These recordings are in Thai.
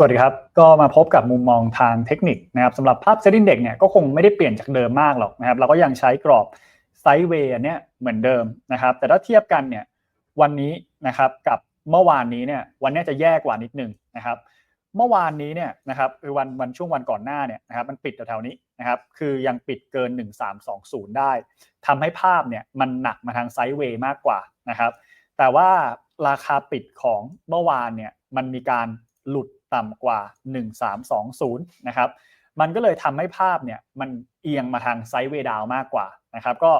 สวัสดีครับ ก็มาพบกับมุมมองทางเทคนิคนะครับสำหรับภาพเซ็ตอินเด็กเนี่ยก็คงไม่ได้เปลี่ยนจากเดิมมากหรอกนะครับเราก็ยังใช้กรอบไซด์เวย์อันเนี้ยเหมือนเดิมนะครับ แต่ถ้าเทียบกันเนี่ยวันนี้นะครับกับเมื่อวานนี้เนี่ยวันนี้จะแย่กว่านิดนึงนะครับ เมื่อวานนี้เนี่ยนะครับคือวันวันช่วงวันก่อนหน้าเนี่ยนะครับมันปิดแถวๆนี้นะครับคือยังปิดเกิน 1320 ได้ทำให้ภาพเนี่ยมันหนักมาทางไซด์เวย์มากกว่านะครับ แต่ว่าราคาปิดของเมื่อวานเนี่ยมันมีการหลุด ต่ำกว่า 1320 นะครับ มันก็เลยทำให้ภาพเนี่ยมันเอียงมาทางไซด์เวดาวมากกว่านะครับ ก็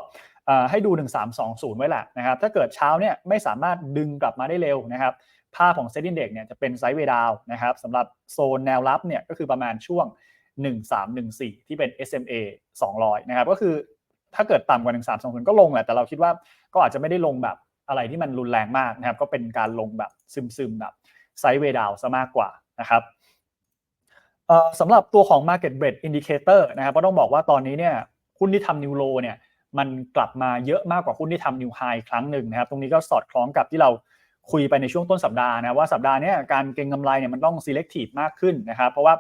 ให้ดู 1320 ไว้แหละนะครับ ถ้าเกิดเช้าเนี่ยไม่สามารถดึงกลับมาได้เร็วนะครับ ภาพของเซ็ตอินเด็กเนี่ยจะเป็นไซด์เวดาวนะครับสำหรับโซนแนวรับเนี่ยก็คือประมาณช่วง 1314 ที่เป็น SMA 200 นะครับ ก็คือถ้าเกิดต่ำกว่า 1320 ก็ลงแหละ แต่เราคิดว่าก็อาจจะไม่ได้ลงแบบอะไรที่มันรุนแรงมากนะครับ ก็เป็นการลงแบบซึมๆแบบไซด์เวดาวซะมากกว่า นะครับสำหรับตัวของ Market Breadth Indicator นะครับก็ต้องบอกว่าตอนนี้เนี่ยหุ้นที่ทำนิวโลเนี่ยมันกลับมาเยอะมากกว่าหุ้นที่ทำนิวไฮครั้งหนึ่งนะครับ ตรงนี้ก็สอดคล้องกับที่เราคุยไปในช่วงต้นสัปดาห์นะว่าสัปดาห์นี้การเก็งกำไรเนี่ยมันต้อง selective มากขึ้นนะครับ เพราะว่า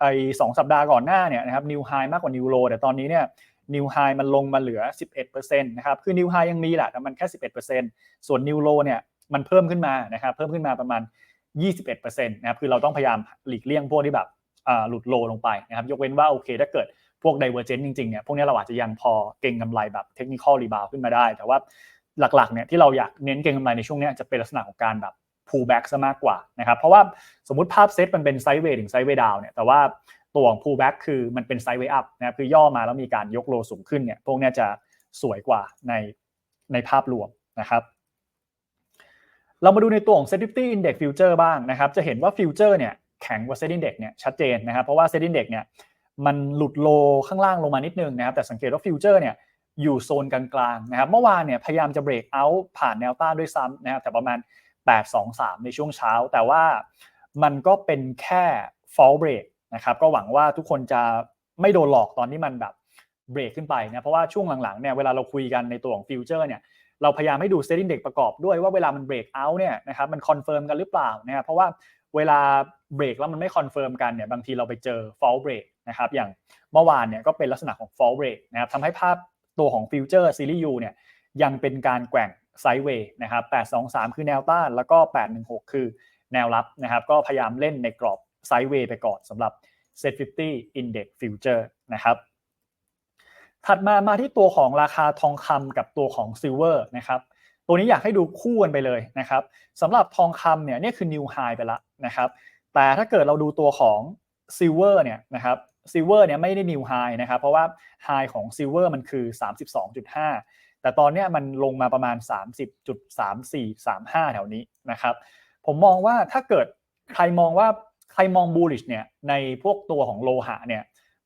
ไอ้สสัปดาห์ก่อนหน้าเนี่ยนะครับนิวไฮมากกว่านิวโลแต่ตอนนี้เนี่ยนิวไฮมันลงมาเหลือ 11%นะครับคือนิวไฮยังมีแหละแต่มันแค่ 11%ส่วนนิวโลเนี่ยมันเพิ่มขึ้นมานะครับเพิ่มขึ้นมาประมาณ 21%นะครับคือเราต้องพยายามหลีกเลี่ยงพวกที่แบบหลุดโลลงไปนะครับยกเว้นว่าโอเค ถ้าเกิดพวก divergent จริงๆเนี่ยพวกนี้เราอาจจะยังพอเก่งกำไรแบบ technical rebound ขึ้นมาได้ แต่ว่าหลักๆเนี่ยที่เราอยากเน้นเก่งกำไรในช่วงนี้จะเป็นลักษณะของการแบบ pull back ซะมากกว่านะครับเพราะว่าสมมติภาพเซตมันเป็นไซด์เวย์ถึงไซด์เวย์ดาวเนี่ยแต่ว่าตัวของ pull back คือมันเป็นไซด์เวย์อัพนะครับคือย่อมาแล้วมีการยกโลสูงขึ้นเนี่ยพวกนี้จะสวยกว่าในในภาพรวมนะครับ เรามาดูในตัวของ Sensitivity Index Future บ้างนะครับ จะเห็นว่า Future เนี่ยแข็งกว่า Set Index เนี่ยชัดเจนนะครับ เพราะว่า Set Index เนี่ยมันหลุดโลข้างล่างลงมานิดนึงนะครับ แต่สังเกตว่า Future เนี่ยอยู่โซนกลางๆนะครับ เมื่อวานเนี่ยพยายามจะเบรกเอาท์ผ่านแนวต้านด้วยซ้ำนะครับ แต่ประมาณ 823 ในช่วงเช้า แต่ว่ามันก็เป็นแค่ fall break นะครับก็หวังว่าทุกคนจะไม่โดนหลอกตอนที่มันแบบเบรกขึ้นไปนะเพราะว่าช่วงหลังๆเนี่ยเวลาเราคุยกันในตัวของฟิวเจอร์เนี่ย เราพยายามให้ดูเซตอินเด็กประกอบด้วยว่าเวลามันเบรกเอาท์เนี่ยนะครับมันคอนเฟิร์มกันหรือเปล่านะครับเพราะว่าเวลาเบรกแล้วมันไม่คอนเฟิร์มกันเนี่ยบางทีเราไปเจอฟอลเบรกนะครับอย่างเมื่อวานเนี่ยก็เป็นลักษณะของฟอลเบรกนะครับทำให้ภาพตัวของฟิวเจอร์ซีรีส์ยูเนี่ยยังเป็นการแกว่งไซด์เวย์นะครับ823 คือแนวต้าน แล้วก็ 816 คือแนวรับนะครับก็พยายามเล่นในกรอบไซด์เวย์ไปก่อนสำหรับ Set 50 Index Future นะครับ ถัดมามาที่ตัวของราคาทองคำกับตัวของซิลเวอร์นะครับตัวนี้อยากให้ดูคู่กันไปเลยนะครับสำหรับทองคำเนี่ยนี่คือนิวไฮไปแล้วนะครับแต่ถ้าเกิดเราดูตัวของซิลเวอร์เนี่ยนะครับซิลเวอร์เนี่ยไม่ได้นิวไฮนะครับเพราะว่าไฮของซิลเวอร์มันคือ 32.5 แต่ตอนนี้มันลงมาประมาณ 30.3435 แถวนี้นะครับผมมองว่าถ้าเกิดใครมองว่าใครมองบูลลิชเนี่ยในพวกตัวของโลหะเนี่ย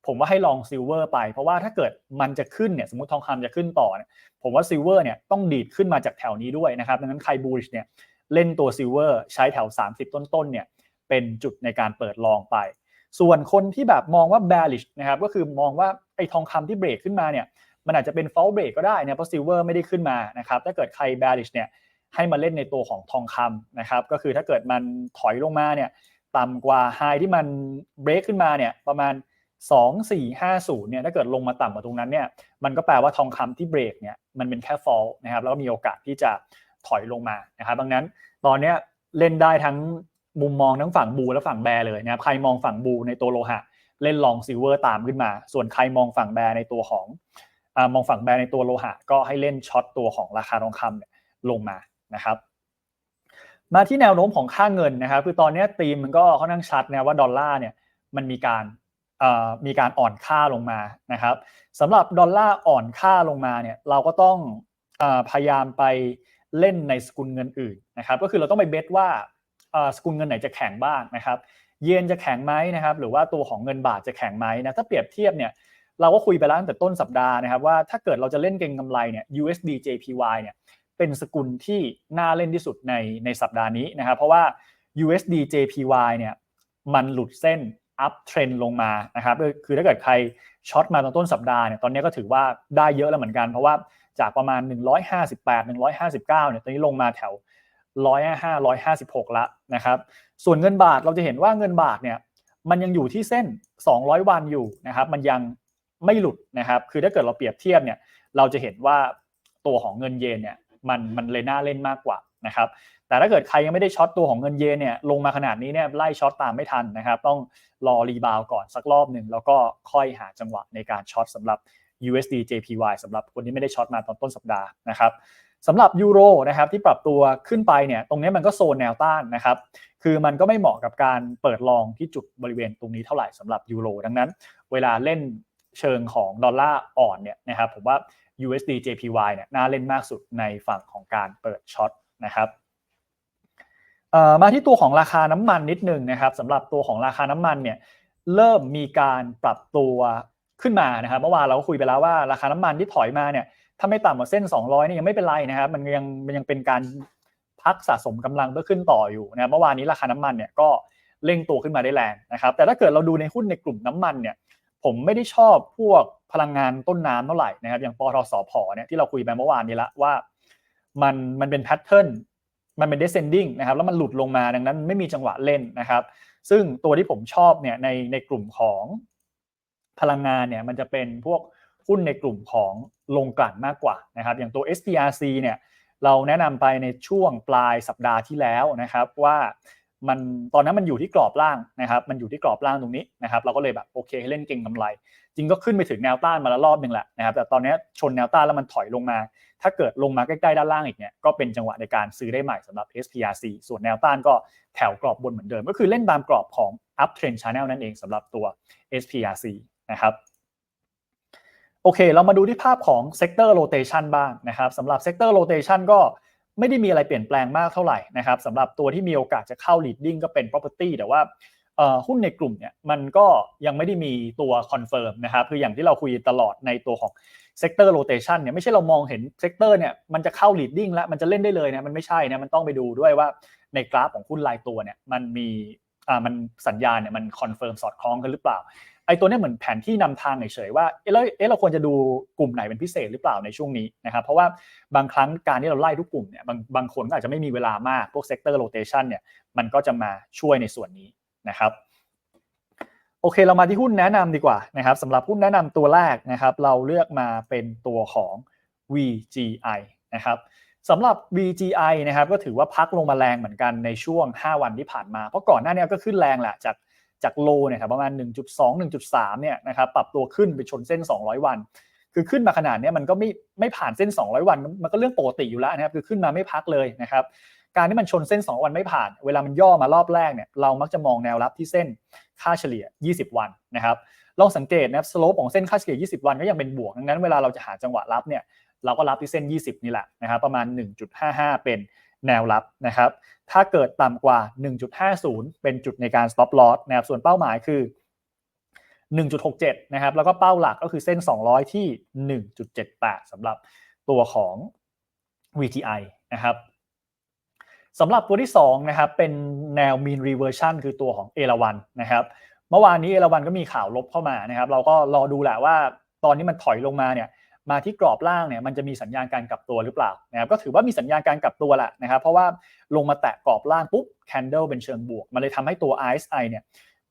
ผมว่าให้ลองซิลเวอร์ไปเพราะว่าถ้าเกิดมันจะขึ้นเนี่ยสมมติทองคำจะขึ้นต่อเนี่ยผมว่าซิลเวอร์เนี่ยต้องดีดขึ้นมาจากแถวนี้ด้วยนะครับดังนั้นใครบูลิชเนี่ยเล่นตัวซิลเวอร์ใช้แถว 30 ต้นๆเนี่ยเป็นจุดในการเปิดลองไป ส่วนคนที่แบบมองว่า bearish นะครับก็คือมองว่าไอ้ทองคำที่เบรกขึ้นมาเนี่ยมันอาจจะเป็น fall break ก็ได้นะเพราะซิลเวอร์ไม่ได้ขึ้นมานะครับถ้าเกิดใคร bearish เนี่ยให้มาเล่นในตัวของทองคำนะครับก็คือถ้าเกิดมันถอยลงมาเนี่ยต่ำกว่าไฮที่มันเบรกขึ้นมาเนี่ยประมาณ 4 5 0เนี่ยถ้าเกิดลงมาต่ำกว่าตรงนั้นเนี่ยมันก็แปลว่าทองคำที่เบรกเนี่ยมันเป็นแค่ fall นะครับแล้วก็มีโอกาสที่จะถอยลงมานะครับดังนั้นตอนนี้เล่นได้ทั้งมุมมองทั้งฝั่งบูและฝั่งแบร์เลยนะครับใครมองฝั่งบูในตัวโลหะ เล่นลองซิลเวอร์ตามขึ้นมา ส่วนใครมองฝั่งแบร์ในตัวของอมองฝั่งแบร์ในตัวโลหะ ก็ให้เล่นช็อตตัวของราคาทองคำเนี่ยลงมานะครับมาที่แนวโน้มของค่าเงินนะครับคือตอนนี้ตีมมันก็ค่อนข้างชัดนะว่าดอลลาร์เนี่ยมันมีการ มีการอ่อนค่าลงมานะครับสำหรับดอลลาร์อ่อนค่าลงมาเนี่ยเราก็ต้องพยายามไปเล่นในสกุลเงินอื่นนะครับก็คือเราต้องไปเบสว่าสกุลเงินไหนจะแข็งบ้างนะครับเยนจะแข็งไหมนะครับหรือว่าตัวของเงินบาทจะแข็งไหมนะถ้าเปรียบเทียบเนี่ยเราก็คุยไปแล้วตั้งแต่ต้นสัปดาห์นะครับว่าถ้าเกิดเราจะเล่นเก็งกำไรเนี่ย USD JPY เนี่ยเป็นสกุลที่น่าเล่นที่สุดในในสัปดาห์นี้นะครับเพราะว่า USD JPY เนี่ยมันหลุดเส้น อัพเทรนลงมานะครับคือถ้าเกิดใครช็อตมาตอนต้นสัปดาห์เนี่ยตอนนี้ก็ถือว่าได้เยอะแล้วเหมือนกัน เพราะว่าจากประมาณ 158 159เนี่ยตอนนี้ลงมาแถวร้อยห้าร้อยห้าสิบหกละนะครับส่วนเงินบาทเราจะเห็นว่าเงินบาทเนี่ยมันยังอยู่ที่เส้น 200 วันอยู่นะครับมันยังไม่หลุดนะครับคือถ้าเกิดเราเปรียบเทียบเนี่ยเราจะเห็นว่าตัวของเงินเยนเนี่ยมันมันเลยน่าเล่นมากกว่า นะครับแต่ถ้าเกิดใครยังไม่ได้ช็อตตัวของเงินเยนเนี่ยลงมาขนาดนี้เนี่ยไล่ช็อตตามไม่ทันนะครับต้องรอรีบาวก่อนสักรอบหนึ่งแล้วก็ค่อยหาจังหวะในการช็อตสำหรับ USD JPY สำหรับคนที่ไม่ได้ช็อตมาตอนต้นสัปดาห์นะครับสำหรับยูโรนะครับที่ปรับตัวขึ้นไปเนี่ยตรงนี้มันก็โซนแนวต้านนะครับคือมันก็ไม่เหมาะกับการเปิดลองที่จุดบริเวณตรงนี้เท่าไหร่สำหรับยูโรดังนั้น เวลาเล่นเชิงของดอลลาร์อ่อนเนี่ยนะครับผมว่า USD JPY เนี่ยน่าเล่นมากสุดในฝั่งของการเปิดช็อต นะครับมาที่ตัวของราคาน้ำมันนิดนึงนะครับสำหรับตัวของราคาน้ำมันเนี่ยเริ่มมีการปรับตัวขึ้นมานะครับ เมื่อวานเราก็คุยไปแล้วว่าราคาน้ำมันที่ถอยมาเนี่ยถ้าไม่ต่ำกว่าเส้น 200นี่ยังไม่เป็นไรนะครับ มันยังมันยังเป็นการพักสะสมกำลังเพื่อขึ้นต่ออยู่นะเมื่อวานนี้ราคาน้ำมันเนี่ยก็เร่งตัวขึ้นมาได้แรงนะครับ แต่ถ้าเกิดเราดูในหุ้นในกลุ่มน้ำมันเนี่ย ผมไม่ได้ชอบพวกพลังงานต้นน้ำเท่าไหร่นะครับ อย่างปทสพเนี่ยที่เราคุยไปเมื่อวานนี้ละว่า มันมันเป็นแพทเทิร์นมันเป็น descending นะครับแล้วมันหลุดลงมาดังนั้น ไม่มีจังหวะเล่นนะครับ ซึ่งตัวที่ผมชอบเนี่ยในในกลุ่มของพลังงานเนี่ยมันจะเป็นพวกหุ้นในกลุ่มของลงกลั่นมากกว่านะครับ อย่างตัว STRC เนี่ยเราแนะนำไปในช่วงปลายสัปดาห์ที่แล้วนะครับว่า มันตอนนั้นมันอยู่ที่กรอบล่างนะครับ มันอยู่ที่กรอบล่างตรงนี้นะครับ เราก็เลยแบบโอเคเล่นเก่งกำไร จริงก็ขึ้นไปถึงแนวต้านมาแล้วรอบหนึ่งแหละนะครับ แต่ตอนนี้ชนแนวต้านแล้วมันถอยลงมา ถ้าเกิดลงมาใกล้ๆด้านล่างอีกเนี่ย ก็เป็นจังหวะในการซื้อได้ใหม่สำหรับ SPRC ส่วนแนวต้านก็แถวกรอบบนเหมือนเดิม ก็คือเล่นตามกรอบของ up trend channel นั่นเองสำหรับตัว SPRC นะครับโอเค เรามาดูที่ภาพของ sector rotation บ้างนะครับสำหรับ sector rotation ก็ ไม่ได้มีอะไรเปลี่ยนแปลงมากเท่าไหร่นะครับสำหรับตัวที่มีโอกาสจะเข้า leading ก็เป็น property แต่ว่าหุ้นในกลุ่มเนี่ยมันก็ยังไม่ได้มีตัวคอนเฟิร์มนะครับคืออย่างที่เราคุยตลอดในตัวของ sector rotation เนี่ยไม่ใช่เรามองเห็น sector เนี่ยมันจะเข้า leading แล้วมันจะเล่นได้เลยนะมันไม่ใช่นะมันต้องไปดูด้วยว่าในกราฟของหุ้นรายตัวเนี่ยมันมีอ่ามันสัญญาณเนี่ยมันคอนเฟิร์มสอดคล้องกันหรือเปล่า ไอ้ตัวนี้เหมือนแผนที่นำทางเฉยๆว่าเอ๊ะแล้วเอ๊ะเราควรจะดูกลุ่มไหนเป็นพิเศษหรือเปล่าในช่วงนี้นะครับเพราะว่าบางครั้งการที่เราไล่ทุกกลุ่มเนี่ยบางบางคนก็อาจจะไม่มีเวลามากพวกเซกเตอร์โรเตชันเนี่ยมันก็จะมาช่วยในส่วนนี้นะครับโอเคเรามาที่หุ้นแนะนำดีกว่านะครับสำหรับหุ้นแนะนำตัวแรกนะครับ เราเลือกมาเป็นตัวของ VGI นะครับสำหรับ VGI นะครับก็ถือว่าพักลงมาแรงเหมือนกันในช่วง 5 วันที่ผ่านมา เพราะก่อนหน้านี้ก็ขึ้นแรงแหละจาก จากโลเนี่ยครับประมาณ 1.2 1.3 เนี่ยนะครับปรับตัวขึ้นไปชนเส้น 200 วัน คือขึ้นมาขนาดนี้มันก็ไม่ไม่ผ่านเส้น 200 วัน มันก็เรื่องปกติอยู่แล้วนะครับคือขึ้นมาไม่พักเลยนะครับการที่มันชนเส้น 2 วันไม่ผ่าน เวลามันย่อมารอบแรกเนี่ยเรามักจะมองแนวรับที่เส้นค่าเฉลี่ย 20 วันนะครับลองสังเกตนะครับสโลปของเส้นค่าเฉลี่ย 20 วันก็ยังเป็นบวกดังนั้นเวลาเราจะหาจังหวะรับเนี่ยเราก็รับที่เส้น 20 นี่แหละนะครับประมาณ 1.55 เป็น แนวรับนะครับ ถ้าเกิดต่ำกว่า 1.50 เป็นจุดในการ stop loss นะครับ ส่วนเป้าหมายคือ 1.67 นะครับ แล้วก็เป้าหลักก็คือเส้น 200 ที่ 1.78สำหรับตัวของ VTI นะครับสำหรับตัวที่ 2 นะครับ เป็นแนว mean reversion คือตัวของเอราวันนะครับ เมื่อวานนี้เอราวันก็มีข่าวลบเข้ามานะครับ เราก็รอดูแหละว่าตอนนี้มันถอยลงมาเนี่ย มาที่กรอบล่างเนี่ยมันจะมีสัญญาณการกลับตัวหรือเปล่านะครับก็ถือว่ามีสัญญาณการกลับตัวแหละนะครับเพราะว่าลงมาแตะกรอบล่างปุ๊บแคนเดลเป็นเชิงบวก มันเลยทำให้ตัว RSI เนี่ย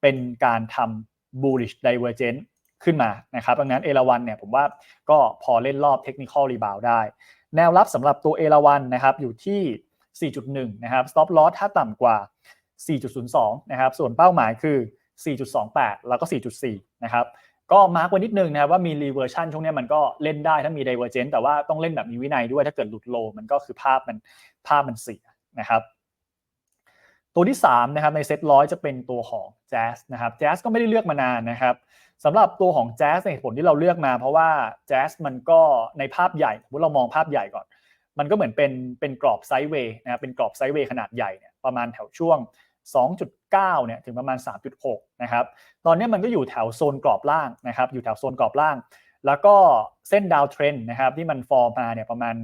เป็นการทำ bullish divergence ขึ้นมานะครับดังนั้นเอราวันเนี่ยผมว่าก็พอเล่นรอบเทคนิคอลรีบาวได้ แนวรับสำหรับตัวเอราวันนะครับอยู่ที่ 4.1 นะครับ stop loss ถ้าต่ำกว่า 4.02 นะครับ ส่วนเป้าหมายคือ 4.28 แล้วก็ 4.4 นะครับ ก็มาร์กไว้นิดนึงนะครับว่ามีรีเวอร์ชันช่วงนี้มันก็เล่นได้ถ้ามีไดเวอร์เจนต์แต่ว่าต้องเล่นแบบมีวินัยด้วยถ้าเกิดหลุดโลมันก็คือภาพมันภาพมันเสียนะครับ ตัวที่3นะครับในเซตร้อยจะเป็นตัวของแจ๊สนะครับแจ๊สก็ไม่ได้เลือกมานานนะครับสำหรับตัวของแจ๊สเหตุผลที่เราเลือกมา เพราะว่าแจ๊สมันก็ในภาพใหญ่ถ้าเรามองภาพใหญ่ก่อน มันก็เหมือนเป็นเป็นกรอบไซด์เวย์นะครับเป็นกรอบไซด์เวย์ขนาดใหญ่เนี่ยประมาณแถวช่วง 2.9 เนี่ยถึงประมาณ 3.6 นะครับ ตอนนี้มันก็อยู่แถวโซนกรอบล่างนะครับ อยู่แถวโซนกรอบล่าง แล้วก็เส้นดาวเทรนนะครับที่มันฟอร์มมาเนี่ยประมาณ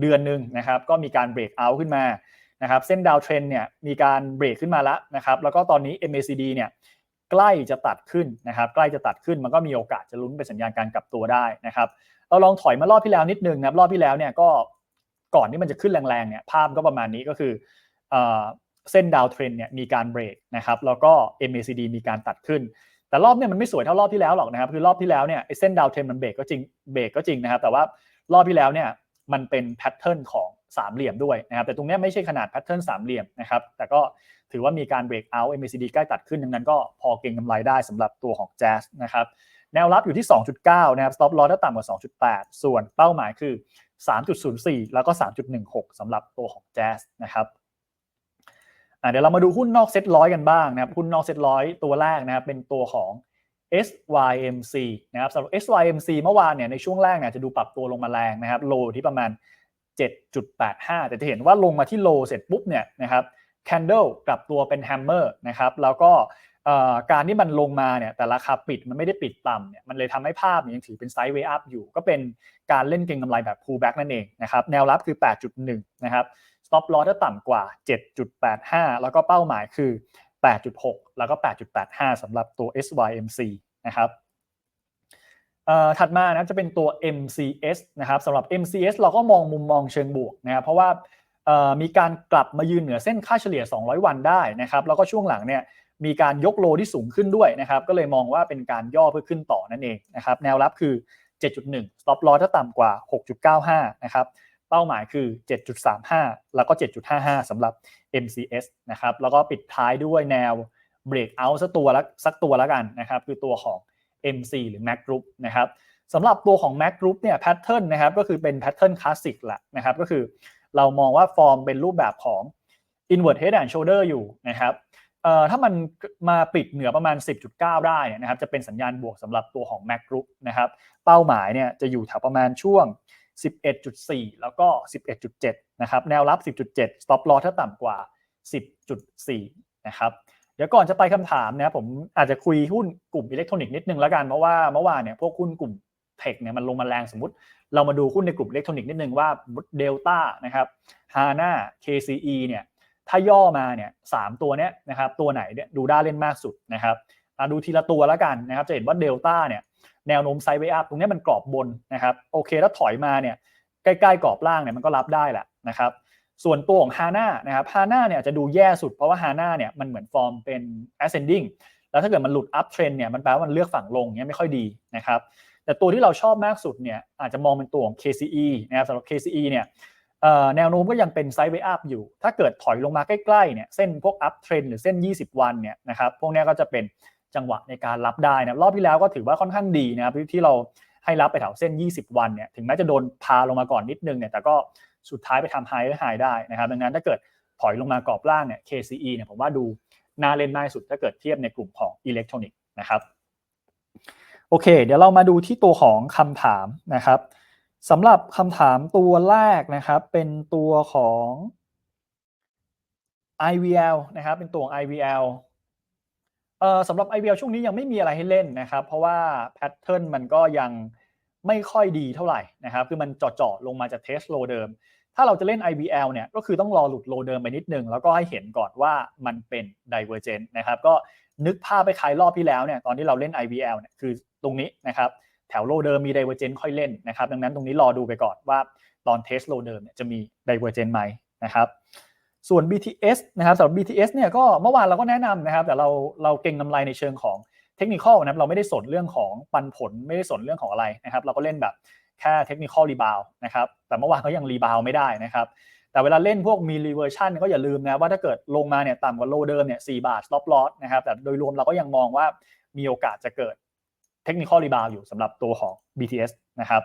เดือนหนึ่งนะครับ ก็มีการเบรกเอาขึ้นมานะครับเส้นดาวเทรนเนี่ยมีการเบรกขึ้นมาแล้วนะครับ แล้วก็ตอนนี้ MACD เนี่ยใกล้จะตัดขึ้นนะครับ ใกล้จะตัดขึ้นมันก็มีโอกาสจะลุ้นเป็นสัญญาณการกลับตัวได้นะครับ เราลองถอยมารอบที่แล้วนิดนึงนะครับรอบที่แล้วเนี่ยก็ก่อนที่มันจะขึ้นแรงๆเนี่ยภาพก็ประมาณนี้ก็คือ เส้นดาวเทรนเนี่ยมีการเบรกนะครับแล้วก็ MACD มีการตัดขึ้น แต่รอบเนี่ยมันไม่สวยเท่ารอบที่แล้วหรอกนะครับคือรอบที่แล้วเนี่ยเส้นดาวเทรนมันเบรกก็จริงเบรกก็จริงนะครับแต่ว่ารอบที่แล้วเนี่ยมันเป็นแพทเทิร์นของสามเหลี่ยมด้วยนะครับแต่ตรงนี้ไม่ใช่ขนาดแพทเทิร์นสามเหลี่ยมนะครับแต่ก็ถือว่ามีการเบรกเอาท์ MACD ใกล้ตัดขึ้นดังนั้นก็พอเก็งกำไรได้สำหรับตัวของ Jazz นะครับแนวรับอยู่ที่ 2.9 นะครับ stop loss ถ้าต่ำกว่า 2.8 ส่วนเป้าหมายคือ 3.04 แล้วก็ 3.16 สำหรับตัวของ Jazz นะครับ เดี๋ยวเรามาดูหุ้นนอกเซ็ตร้อยกันบ้างนะครับหุ้นนอกเซ็ตร้อยตัวแรกนะครับเป็นตัวของ SYMC นะครับสำหรับ SYMC เมื่อวานเนี่ยในช่วงแรกเนี่ยจะดูปรับตัวลงมาแรงนะครับโลที่ประมาณ 7.85 แต่จะเห็นว่าลงมาที่โลเสร็จปุ๊บเนี่ยนะครับ Candle กลับตัวเป็น Hammer นะครับแล้วก็การที่มันลงมาเนี่ยแต่ราคาปิดมันไม่ได้ปิดต่ำเนี่ยมันเลยทำให้ภาพยังถือเป็นไซด์เวย์อัพอยู่ ก็เป็นการเล่นเก็งกำไรแบบ pullback นั่นเองนะครับแนวรับคือ 8.1 นะครับ stop loss ถ้าต่ำกว่า 7.85 แล้วก็เป้าหมายคือ 8.6 แล้วก็ 8.85สำหรับตัว SYMC นะครับถัดมานะจะเป็นตัว MCS นะครับสำหรับ MCS เราก็มองมุมมองเชิงบวกนะครับเพราะว่ามีการกลับมายืนเหนือเส้นค่าเฉลี่ย 200 วันได้นะครับแล้วก็ช่วงหลังเนี่ยมีการยกโลที่สูงขึ้นด้วยนะครับก็เลยมองว่าเป็นการย่อเพื่อขึ้นต่อนั่นเองนะครับแนวรับคือ 7.1 stop loss ถ้าต่ำกว่า 6.95 นะครับ เป้าหมายคือ 7.35 แล้วก็ 7.55สำหรับ MCS นะครับ แล้วก็ปิดท้ายด้วยแนว breakout สักตัวละสักตัวละกันนะครับ คือตัวของ MC หรือ Mac Group นะครับสำหรับตัวของ Mac Group เนี่ยแพทเทิร์นนะครับก็คือเป็นแพทเทิร์นคลาสสิกแหละนะครับก็คือเรามองว่าฟอร์มเป็นรูปแบบของ invert head and shoulder อยู่นะครับเอ่อถ้ามันมาปิดเหนือประมาณ 10.9 ได้นะครับจะเป็นสัญญาณบวกสำหรับตัวของ Mac Group นะครับเป้าหมายเนี่ยจะอยู่แถวประมาณช่วง 11.4 แล้วก็ 11.7 นะครับ แนวรับ 10.7 stop loss ถ้าต่ำกว่า 10.4 นะครับ เดี๋ยวก่อนจะไปคำถามนะผมอาจจะคุยหุ้นกลุ่มอิเล็กทรอนิกส์นิดนึงแล้วกัน เพราะว่าเมื่อวานเนี่ยพวกหุ้นกลุ่มเทคเนี่ยมันลงมาแรงสมมติ เรามาดูหุ้นในกลุ่มอิเล็กทรอนิกส์นิดนึงว่าเดลต้านะครับฮาน่า KCE เนี่ยถ้าย่อมาเนี่ยสามตัวเนี้ยนะครับตัวไหนเนี่ยดูด้าเล่นมากสุดนะครับ ดูทีละตัวแล้วกันนะครับ จะเห็นว่าเดลต้าเนี่ยแนวโน้มไซด์เวอัพตรงนี้มันกรอบบนนะครับ โอเคถ้าถอยมาเนี่ยใกล้ๆกรอบล่างเนี่ยมันก็รับได้แหละนะครับส่วนตัวของฮาน่านะครับฮาน่าเนี่ยจะดูแย่สุดเพราะว่าฮาน่าเนี่ยมันเหมือนฟอร์มเป็น ascending แล้วถ้าเกิดมันหลุด up trend เนี่ยมันแปลว่ามันเลือกฝั่งลงเนี่ยไม่ค่อยดีนะครับแต่ตัวที่เราชอบมากสุดเนี่ยอาจจะมองเป็นตัวของ KCE นะครับสำหรับ KCE เนี่ยแนวโน้มก็ยังเป็นไซด์เวอัพอยู่ ถ้าเกิดถอยลงมาใกล้ๆเนี่ยเส้นพวก up trend หรือเส้น 20 วันเนี่ยนะครับพวกนี้ก็จะเป็น จังหวะในการรับได้นะรอบที่แล้วก็ถือว่าค่อนข้างดีนะครับที่เราให้รับไปแถวเส้น 20 วันเนี่ยถึงแม้จะโดนพาลงมาก่อนนิดนึงเนี่ยแต่ก็สุดท้ายไปทำไฮไว้ไฮได้นะครับ ดังนั้นถ้าเกิดถอยลงมากรอบล่างเนี่ย KCE เนี่ยผมว่าดูน่าเล่นมากสุดถ้าเกิดเทียบในกลุ่มของอิเล็กทรอนิกส์นะครับโอเค เดี๋ยวเรามาดูที่ตัวของคำถามนะครับสำหรับคำถามตัวแรกนะครับเป็นตัวของ IVL นะครับเป็นตัวของ IVL เอ่อสำหรับ IVL ช่วงนี้ยังไม่มีอะไรให้เล่นนะครับ เพราะว่าแพทเทิร์นมันก็ยังไม่ค่อยดีเท่าไหร่นะครับ คือมันเจาะๆลงมาจากเทสโลเดิม ถ้าเราจะเล่น IVL เนี่ยก็คือต้องรอหลุดโลเดิมไปนิดนึง แล้วก็ให้เห็นก่อนว่ามันเป็น Divergent นะครับ ก็นึกภาพไปคลายรอบที่แล้วเนี่ยตอนที่เราเล่น IVL เนี่ยคือตรงนี้นะครับ แถวโลเดิมมี Divergent ค่อยเล่นนะครับ ดังนั้นตรงนี้รอดูไปก่อนว่าตอนเทสโลเดิมเนี่ยจะมี Divergent ไหมนะครับ ส่วน BTS นะครับสำหรับ BTS เนี่ยก็เมื่อวานเราก็แนะนำนะครับ แต่เราเราเก่งกำไรในเชิงของเทคนิคอลนะครับเราไม่ได้สนเรื่องของปันผลไม่ได้สนเรื่องของอะไรนะครับ เราก็เล่นแบบแค่เทคนิคอลรีบาวนะครับแต่เมื่อวานเขายังรีบาวไม่ได้นะครับ แต่เวลาเล่นพวกมีรีเวอร์ชันก็อย่าลืมนะว่าถ้าเกิดลงมาเนี่ยต่ำกว่าโลเดิมเนี่ยสบาท stop loss นะครับแต่โดยรวมเราก็ยังมองว่ามีโอกาสจะเกิดเทคนิคอลรีบาวอยู่สำหรับตัวของ BTS นะครับ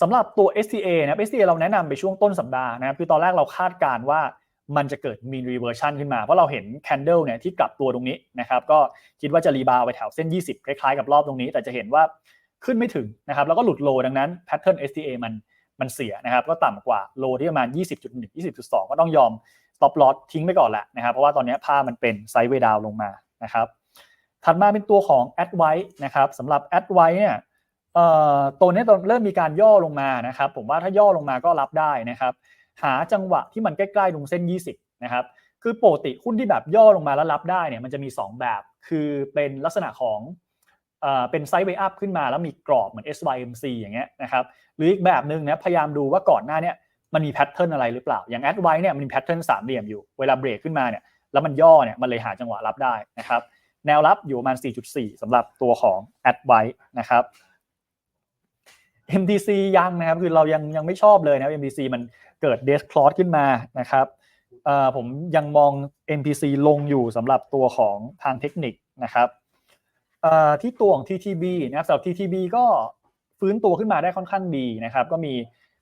สำหรับตัว STA นะ STA เราแนะนำไปช่วงต้นสัปดาห์นะครับคือตอนแรกเราคาดการว่ามันจะเกิดมีรีเวอร์ชันขึ้นมา เพราะเราเห็น Candle เนี่ยที่กลับตัวตรงนี้นะครับก็คิดว่าจะรีบาวไปแถวเส้น 20 คล้ายๆกับรอบตรงนี้ แต่จะเห็นว่าขึ้นไม่ถึงนะครับแล้วก็หลุดโลดังนั้นแพทเทิร์น STA มันมันเสียนะครับก็ต่ำกว่าโลที่ประมาณ 20.1 20.2 ก็ต้องยอม stop loss ทิ้งไปก่อนแหละนะครับเพราะว่าตอนนี้ภาพมันเป็นไซด์เวดาวลงมานะครับถัดมาเป็นตัวของ a d w i นะครับสำหรับ a d w i เนี่ย ตัวนี้เริ่มมีการย่อลงมานะครับ ผมว่าถ้าย่อลงมาก็รับได้นะครับ หาจังหวะที่มันใกล้ๆตรงเส้น 20 นะครับ คือปกติหุ้นที่แบบย่อลงมาแล้วรับได้เนี่ยมันจะมี 2 แบบ คือเป็นลักษณะของเอ่อเป็นไซด์เวอัพขึ้นมาแล้วมีกรอบเหมือน SYMC อย่างเงี้ยนะครับ หรืออีกแบบหนึ่งนะพยายามดูว่าก่อนหน้าเนี้ยมันมีแพทเทิร์นอะไรหรือเปล่า อย่างแอดไว้เนี่ยมันมีแพทเทิร์นสามเหลี่ยมอยู่ เวลาเบรกขึ้นมาเนี่ยแล้วมันย่อเนี่ยมันเลยหาจังหวะรับได้นะครับ แนวรับอยู่ประมาณ 4.4สำหรับตัวของแอดไว้นะครับ MTC ยังนะครับคือเรายังยังไม่ชอบเลยนะครับ MTC มันเกิดเดสคลอสขึ้นมานะครับผมยังมอง MTC ลงอยู่สำหรับตัวของทางเทคนิคนะครับที่ตัวของ TTB นะครับสำหรับ TTB ก็ฟื้นตัวขึ้นมาได้ค่อนข้างดีนะครับ ก็มี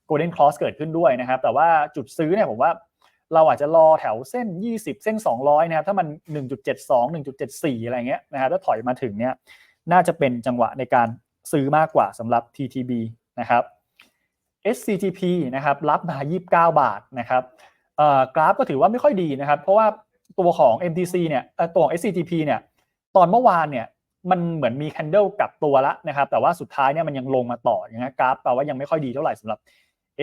Golden Cross เกิดขึ้นด้วยนะครับ แต่ว่าจุดซื้อเนี่ยผมว่าเราอาจจะรอแถวเส้น 20 เส้น 200 นะครับ ถ้ามัน 1.72 1.74 อะไรเงี้ยนะครับถ้าถอยมาถึงเนี่ยน่าจะเป็นจังหวะในการซื้อมากกว่าสำหรับ TTB นะครับ SCTP นะครับรับมา 29 บาทนะครับกราฟก็ถือว่าไม่ค่อยดีนะครับ เพราะว่าตัวของ MTC เนี่ยตัวของ SCTP เนี่ยตอนเมื่อวานเนี่ยมันเหมือนมี candle กลับตัวล้วนะครับ แต่ว่าสุดท้ายเนี่ยมันยังลงมาต่ออย่างเงี้กราฟแปลว่ายังไม่ค่อยดีเท่าไหร่สำหรับ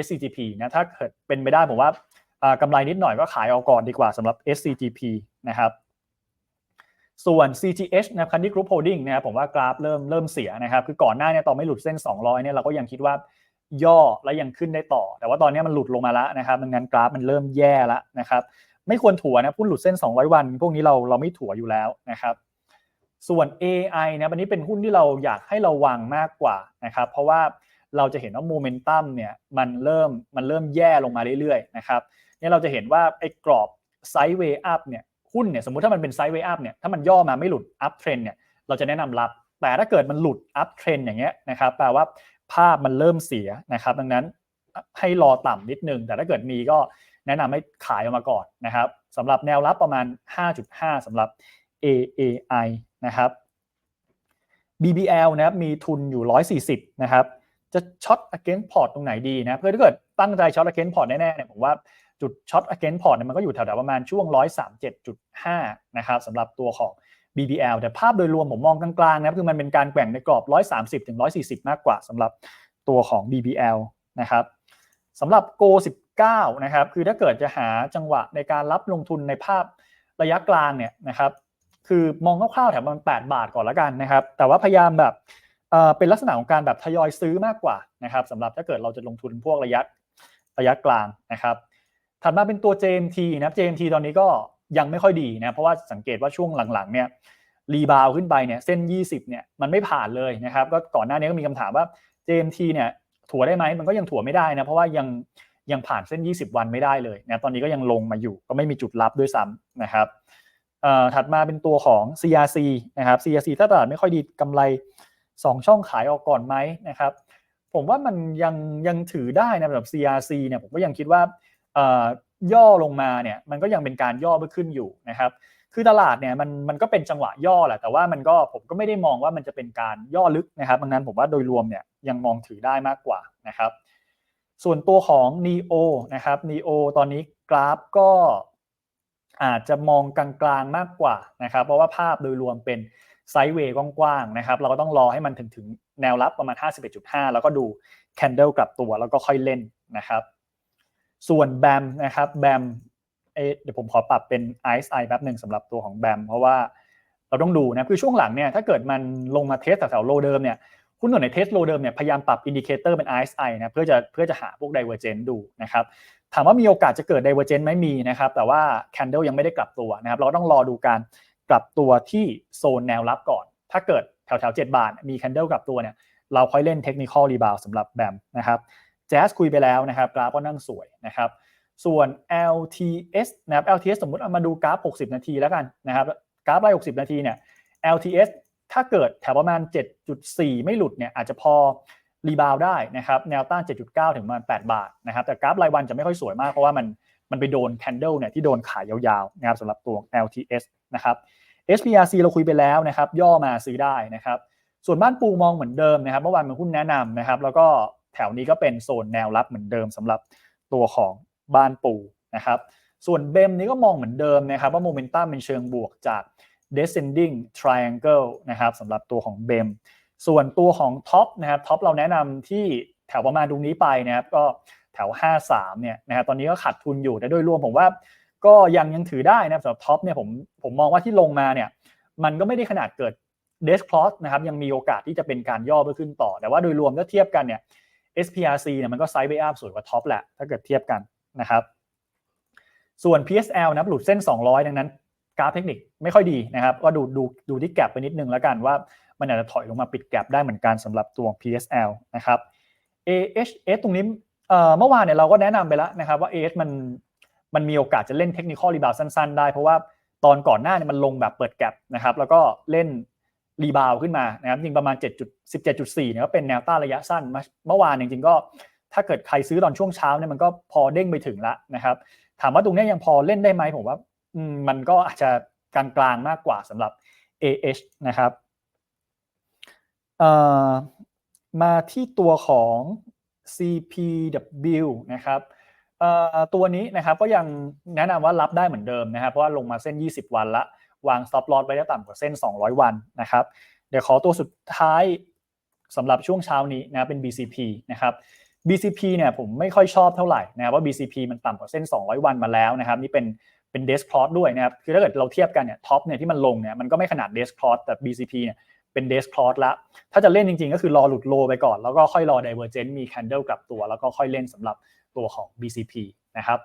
SCTP นะถ้าเกิดเป็นไปได้ผมว่าอ่ากำไรนิดหน่อยก็ขายเอาก่อนดีกว่าสำหรับ SCTP นะครับ ส่วน CGH นะครับ Candy Group Holding นะครับผมว่ากราฟเริ่มเริ่มเสียนะครับ คือก่อนหน้าเนี่ยตอนไม่หลุดเส้น 200เนี่ยเราก็ยังคิดว่าย่อและยังขึ้นได้ต่อ แต่ว่าตอนนี้มันหลุดลงมาแล้วนะครับดังนั้นกราฟมันเริ่มแย่แล้วนะครับ ไม่ควรถัวนะพุ่นหลุดเส้น 200 วัน พวกนี้เราเราไม่ถัวอยู่แล้วนะครับ ส่วน AI นะวันนี้เป็นหุ้นที่เราอยากให้เระวังมากกว่านะครับ เพราะว่าเราจะเห็นว่าโมเมนตัมเนี่ยมันเริ่มมันเริ่มแย่ลงมาเรื่อยๆนะครับเนี่ยเราจะเห็นว่าไอ้กรอบไซด์เวย์อัพเนี่ย หุ้นเนี่ยสมมติถ้ามันเป็นไซด์เวย์อัพเนี่ยถ้ามันย่อมาไม่หลุดอัพเทรนเนี่ยเราจะแนะนำรับ แต่ถ้าเกิดมันหลุดอัพเทรนอย่างเงี้ยนะครับแปลว่าภาพมันเริ่มเสียนะครับ ดังนั้นให้รอต่ำนิดนึง แต่ถ้าเกิดมีก็แนะนำให้ขายออกมาก่อนนะครับสำหรับแนวรับประมาณ 5.5สำหรับ AAI นะครับ BBL นะครับมีทุนอยู่ 140 นะครับ จะช็อต against port ตรงไหนดีนะเพื่อถ้าเกิดตั้งใจช็อต against port แน่ๆเนี่ยผมว่า จุดช็อต against port เนี่ยมันก็อยู่แถวๆประมาณช่วง 137.5 นะครับสำหรับตัวของ BBL แต่ภาพโดยรวมผมมองกลางๆนะคือมันเป็นการแกว่งในกรอบ 130ถึง140 มากกว่าสำหรับตัวของ BBL นะครับสำหรับ Go 19 นะครับ คือถ้าเกิดจะหาจังหวะในการรับลงทุนในภาพระยะกลางเนี่ยนะครับ คือมองคร่าวๆแถวประมาณ8บาทก่อนละกันนะครับ แต่ว่าพยายามแบบเป็นลักษณะของการแบบทยอยซื้อมากกว่านะครับสำหรับถ้าเกิดเราจะลงทุนพวกระยะระยะกลางนะครับ ถัดมาเป็นตัว JMT นะครับ JMT ตอนนี้ก็ยังไม่ค่อยดีนะ เพราะว่าสังเกตว่าช่วงหลังๆเนี่ยรีบาวขึ้นไปเนี่ยเส้น 20เนี่ยมันไม่ผ่านเลยนะครับ ก็ก่อนหน้านี้ก็มีคำถามว่า JMT เนี่ยถัวได้ไหมมันก็ยังถัวไม่ได้นะ เพราะว่ายังยังผ่านเส้น 20 วันไม่ได้เลยนะตอนนี้ก็ยังลงมาอยู่ ก็ไม่มีจุดรับด้วยซ้ำนะครับถัดมาเป็นตัวของ CRC นะครับ CRC ถ้าตลาดไม่ค่อยดีกำไร 2 ช่องขายออกก่อนไหมนะครับ ผมว่ามันยังยังถือได้นะแบบ CRC เนี่ยผมก็ยังคิดว่า ย่อลงมาเนี่ยมันก็ยังเป็นการย่อเพื่อขึ้นอยู่นะครับ คือตลาดเนี่ยมันมันก็เป็นจังหวะย่อแหละแต่ว่ามันก็ผมก็ไม่ได้มองว่ามันจะเป็นการย่อลึกนะครับดังนั้นผมว่าโดยรวมเนี่ยยังมองถือได้มากกว่านะครับ ส่วนตัวของ NEO นะครับ NEO ตอนนี้กราฟก็อาจจะมองกลางๆมากกว่านะครับ เพราะว่าภาพโดยรวมเป็นไซด์เวย์กว้างๆนะครับ เราก็ต้องรอให้มันถึงถึงแนวรับประมาณ 51.5 แล้วก็ดูแคนเดลกลับตัวแล้วก็ค่อยเล่นนะครับ ส่วนแบมนะครับแบมเดี๋ยวผมขอปรับเป็น Ice Eye แป๊บหนึ่งสำหรับตัวของแบมเพราะว่าเราต้องดูนะคือช่วงหลังเนี่ยถ้าเกิดมันลงมาเทสแถวๆโลเดิมเนี่ยหุ้นส่วนในเทสโลเดิมเนี่ยพยายามปรับอินดิเคเตอร์เป็น RSI นะเพื่อจะเพื่อจะหาพวก divergence ดูนะครับถามว่ามีโอกาสจะเกิด divergence ไหมมีนะครับแต่ว่า candle ยังไม่ได้กลับตัวนะครับเราต้องรอดูการกลับตัวที่โซนแนวรับก่อน ถ้าเกิดแถวแถวเจ็ดบาทมี candle กลับตัวเนี่ยเราค่อยเล่น technical rebound สำหรับแบมนะครับ แจ๊สคุยไปแล้วนะครับกราฟก็นั่งสวยนะครับส่วน LTS นะครับ LTS สมมุติเอามาดูกราฟ 60 นาทีแล้วกันนะครับกราฟไล่60 นาทีเนี่ย LTS ถ้าเกิดแถวประมาณ 7.4 ไม่หลุดเนี่ยอาจจะพอรีบาวได้นะครับแนวต้าน 7.9 ถึงประมาณ 8 บาทนะครับแต่กราฟรายวันจะไม่ค่อยสวยมากเพราะว่ามันมันไปโดนแคนเดลเนี่ยที่โดนขายยาวๆนะครับสำหรับตัว LTS นะครับ SPRC เราคุยไปแล้วนะครับย่อมาซื้อได้นะครับส่วนบ้านปูมองเหมือนเดิมนะครับเมื่อวานเมันหุ้นแนะนำนะครับแล้วก็ แถวนี้ก็เป็นโซนแนวรับเหมือนเดิมสำหรับตัวของบ้านปูนะครับส่วนเบมนี้ก็มองเหมือนเดิมนะครับว่าโมเมนตัมเป็นเชิงบวกจาก descending triangle นะครับสำหรับตัวของเบมส่วนตัวของท็อปนะครับท็อปเราแนะนำที่แถวประมาณตรงนี้ไปนะครับก็แถว 53เนี่ยนะครับตอนนี้ก็ขาดทุนอยู่แต่โดยรวมผมว่าก็ยังยังถือได้นะครับสำหรับท็อปเนี่ยผมผมมองว่าที่ลงมาเนี่ยมันก็ไม่ได้ขนาดเกิดเดสคลอสนะครับยังมีโอกาสที่จะเป็นการย่อเพื่อขึ้นต่อ แต่ว่าโดยรวมถ้าเทียบกันเนี่ย SPRC เนี่ยมันก็ไซด์เวอัพสวยกว่าท็อปแหละถ้าเกิดเทียบกันนะครับ ส่วน PSL นะหลุดเส้น 200 ดังนั้นกราฟเทคนิคไม่ค่อยดีนะครับ ก็ดูดูดูที่แกลบไปนิดนึงแล้วกันว่ามันอาจจะถอยลงมาปิดแกลบได้เหมือนกันสำหรับตัว PSL นะครับ AHS ตรงนี้เอ่อเมื่อวานเนี่ยเราก็แนะนำไปแล้วนะครับว่า AH มันมันมีโอกาสจะเล่นเทคนิคอลรีบาวสั้น ๆ ได้ เพราะว่าตอนก่อนหน้าเนี่ยมันลงแบบเปิดแกลบนะครับแล้วก็เล่น รีบาวขึ้นมานะครับจริงประมาณ 7 17.4เนี่ยก็เป็นแนวต้านระยะสั้นเมื่อวานจริงๆก็ ถ้าเกิดใครซื้อตอนช่วงเช้าเนี่ยมันก็พอเด้งไปถึงล้วนะครับ ถามว่าตรงนี้ยังพอเล่นได้ไหมผมว่ามันก็อาจจะกลางๆมากกว่าสำหรับ AH นะครับมาที่ตัวของ CPW นะครับตัวนี้นะครับก็ยังแนะนำว่ารับได้เหมือนเดิมนะครับเพราะว่าลงมาเส้น 20 วันละ วาง stop loss ไว้ได้ต่ำกว่าเส้น 200 วันนะครับ เดี๋ยวขอตัวสุดท้ายสำหรับช่วงเช้านี้นะเป็น BCP นะครับ BCP เนี่ยผมไม่ค่อยชอบเท่าไหร่นะครับว่า BCP มันต่ำกว่าเส้น 200 วันมาแล้วนะครับนี่เป็นเป็นเดสคลอสด้วยนะครับคือถ้าเกิดเราเทียบกันเนี่ยท็อปเนี่ยที่มันลงเนี่ยมันก็ไม่ขนาดเดสคลอสแต่ BCP เนี่ยเป็นเดสคลอสละถ้าจะเล่นจริงๆ ก็คือรอหลุดโลไปก่อน แล้วก็ค่อยรอ Divergent มี Candle กลับตัว แล้วก็ค่อยเล่นสำหรับตัวของ BCP นะครับ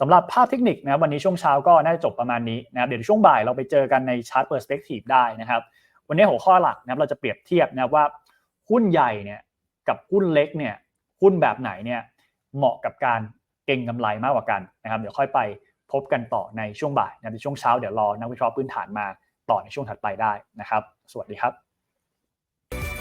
สำหรับภาพเทคนิคนะครับวันนี้ช่วงเช้าก็น่าจะจบประมาณนี้นะครับเดี๋ยวช่วงบ่ายเราไปเจอกันในชาร์ตเปอร์สเปกทีฟได้นะครับ วันนี้หัวข้อหลักนะครับเราจะเปรียบเทียบนะว่าหุ้นใหญ่เนี่ยกับหุ้นเล็กเนี่ยหุ้นแบบไหนเนี่ยเหมาะกับการเก็งกำไรมากกว่ากันนะครับ เดี๋ยวค่อยไปพบกันต่อในช่วงบ่ายนะในช่วงเช้าเดี๋ยวรอนักวิเคราะห์พื้นฐานมาต่อในช่วงถัดไปได้นะครับ สวัสดีครับ